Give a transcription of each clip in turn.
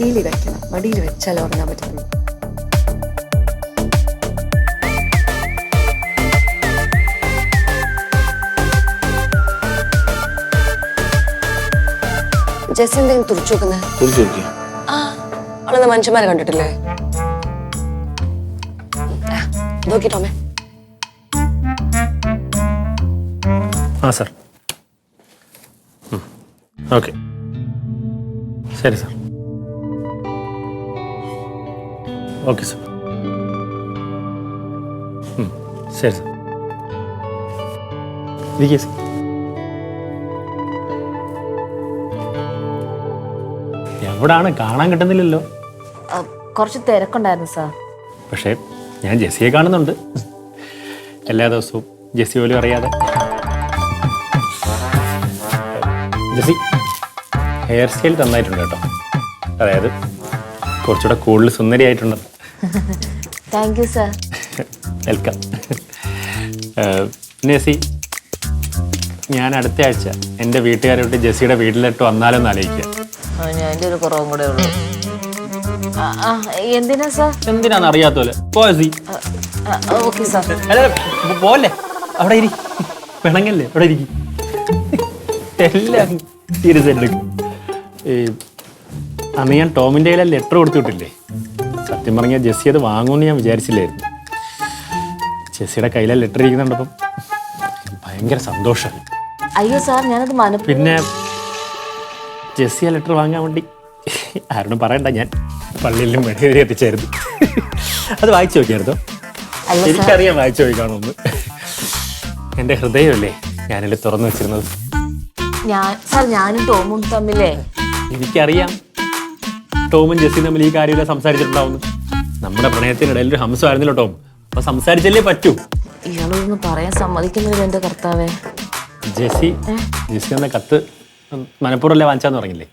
മടിയിൽ വെക്കണം മടിയിൽ വെച്ചാലേ ഉറങ്ങാൻ പറ്റുള്ളൂ ജസ് എന്തെങ്കിലും തുറച്ചു വെക്കുന്നത് ആ അവളെന്താ മനുഷ്യന്മാരെ കണ്ടിട്ടില്ലേ? നോക്കി ടോമേ ആ സാർ. ഓക്കെ. ശരി സാർ. Okay sir. ശരി സാർ. ഇരിക്കേ സാർ. എവിടാണ്? കാണാൻ കിട്ടുന്നില്ലല്ലോ. കുറച്ച് തിരക്കുണ്ടായിരുന്നു സാർ. പക്ഷേ ഞാൻ ജെസ്സിയെ കാണുന്നുണ്ട്. എല്ലാ ദിവസവും ജെസ്സി പോലും അറിയാതെ. ജെസ്സി ഹെയർ സ്റ്റൈൽ തന്നായിട്ടുണ്ട് കേട്ടോ. അതായത് കുറച്ചുകൂടെ കൂടുതൽ സുന്ദരിയായിട്ടുണ്ട്. Thank you sir welcome Jessy ഞാൻ അടുത്ത ആഴ്ച എന്റെ വീട്ടുകാരോട്ട് ജെസ്സിയുടെ വീട്ടിലിട്ട് വന്നാലോ എന്ന് ആലോചിക്കുക എന്റെ ഒരു കുറവും കൂടെ ഉള്ളൂ. ആ, ആ, എന്തിനാ സാർ എന്തിനാന്ന് അറിയാത്ത പോലെ പോയസി ഓക്കെ സാർ അല്ല പോ- പോലെ അവിടെ ഇരി. പിണങ്ങല്ലേ? അവിടെ ഇരിക്കും. എല്ലാം സീരിയസ് ആയിട്ട് എടുക്കും ഈ അന്ന് ഞാൻ ടോമിന്റെ കയ്യിലെ ലെറ്റർ കൊടുത്തു വിട്ടില്ലേ? സത്യം പറഞ്ഞാൽ ജെസ്സി അത് വാങ്ങുമെന്ന് ഞാൻ വിചാരിച്ചില്ലായിരുന്നു. ജെസ്സിയുടെ കയ്യിലെ ലെറ്റർ ഇരിക്കുന്നുണ്ടപ്പം ഭയങ്കര സന്തോഷം. അയ്യോ സാർ ഞാനത് മനു പിന്നെ ജെസ്സി ആ ലെറ്റർ വാങ്ങാൻ വേണ്ടി ആരോടും പറയണ്ട ഞാൻ. പള്ളിയിലും മെഴുകേറി എത്തിച്ചായിരുന്നു. അത് വായിച്ചു നോക്കിയായിരുന്നു? എനിക്കറിയാം വായിച്ചു നോക്കിക്കാണോന്ന് എന്റെ ഹൃദയമല്ലേ ഞാനതിൽ തുറന്നു വെച്ചിരുന്നത്? ഞാൻ സാർ ഞാനും ടോമും തമ്മിലേ? എനിക്കറിയാം. ടോമും ജെസ്സിയും തമ്മിൽ ഈ കാര്യമില്ല സംസാരിച്ചിട്ടുണ്ടാവുന്നു നമ്മുടെ പ്രണയത്തിനിടയിൽ ഒരു ഹംസമായിരുന്നല്ലോ ടോം. അപ്പൊ സംസാരിച്ചല്ലേ പറ്റൂ. ഇയാളൊന്നും പറയാൻ സമ്മതിക്കുന്നില്ല എന്റെ കർത്താവേ. ജെസ്സി ജെസ്സി എന്ന കത്ത് മനഃപൂർവമല്ലേ വാങ്ങിച്ചാന്ന് പറഞ്ഞില്ലേ?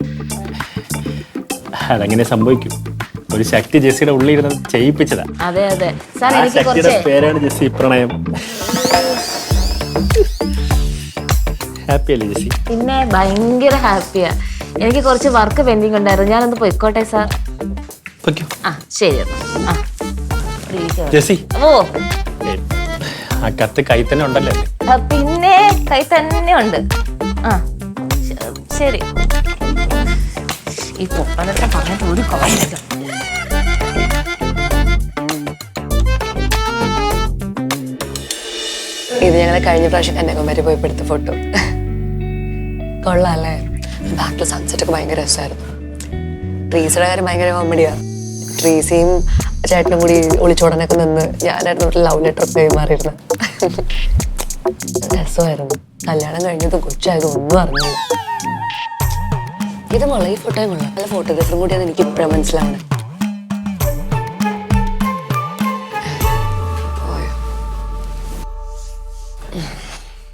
അതങ്ങനെ സംഭവിക്കും. ഒരു ശക്തി ജെസ്സിയുടെ ഉള്ളിൽ ഇരുന്ന് ചെയ്യിപ്പിച്ചതാ. അതെ അതെ. സാർ ആ ശക്തിയുടെ പേരാണ് ജെസ്സി പ്രണയം. ഹാപ്പി അല്ലേ ജെസ്സി? പിന്നെ ഭയങ്കര ഹാപ്പിയാ. എനിക്ക് കുറച്ച് വർക്ക് പെൻഡിങ് ഉണ്ടായിരുന്നു. ഞാനൊന്ന് പോയിക്കോട്ടെ സാർ? പൊയ്ക്കോ ആ ശരി എന്നാ. ആ. ജെസ്സി. ഓ. ആ കത്ത് കൈ തന്നെ ഉണ്ടല്ലേ? ആ, പിന്നെ കൈ തന്നെ ഉണ്ട്. ആ ശ- ശരി. ഈ പൊപ്പനത്തെ പറഞ്ഞിട്ട് ഒരു കാര്യമില്ല. ഇത് ഞങ്ങളെ കഴിഞ്ഞ പ്രാവശ്യം കന്യാകുമാരി പോയി എടുത്ത ഫോട്ടോ കൊള്ളാല്ലേ ബാക്കിൽ സൺസെറ്റ് ഒക്കെ ഭയങ്കര രസമായിരുന്നു. ട്രീസിയുടെ കാര്യം ഭയങ്കര കോമഡിയാണ് ട്രീസിയും ചേട്ടനും കൂടി ഒളിച്ചോടനൊക്കെ നിന്ന് ഞാനായിരുന്നു ലവ് ലെറ്റർ ഒക്കെ കൈമാറിയിരുന്നത് രസമായിരുന്നു. കല്യാണം കഴിഞ്ഞതും കൊച്ചായതും ഒന്നും അറിഞ്ഞില്ല. ഇത് മുള ഫോട്ടോയും കൊള്ളാം. നല്ല ഫോട്ടോഗ്രാഫറും കൂടിയാണ് എനിക്ക് ഇപ്പോഴാണ് മനസ്സിലാവുന്നത്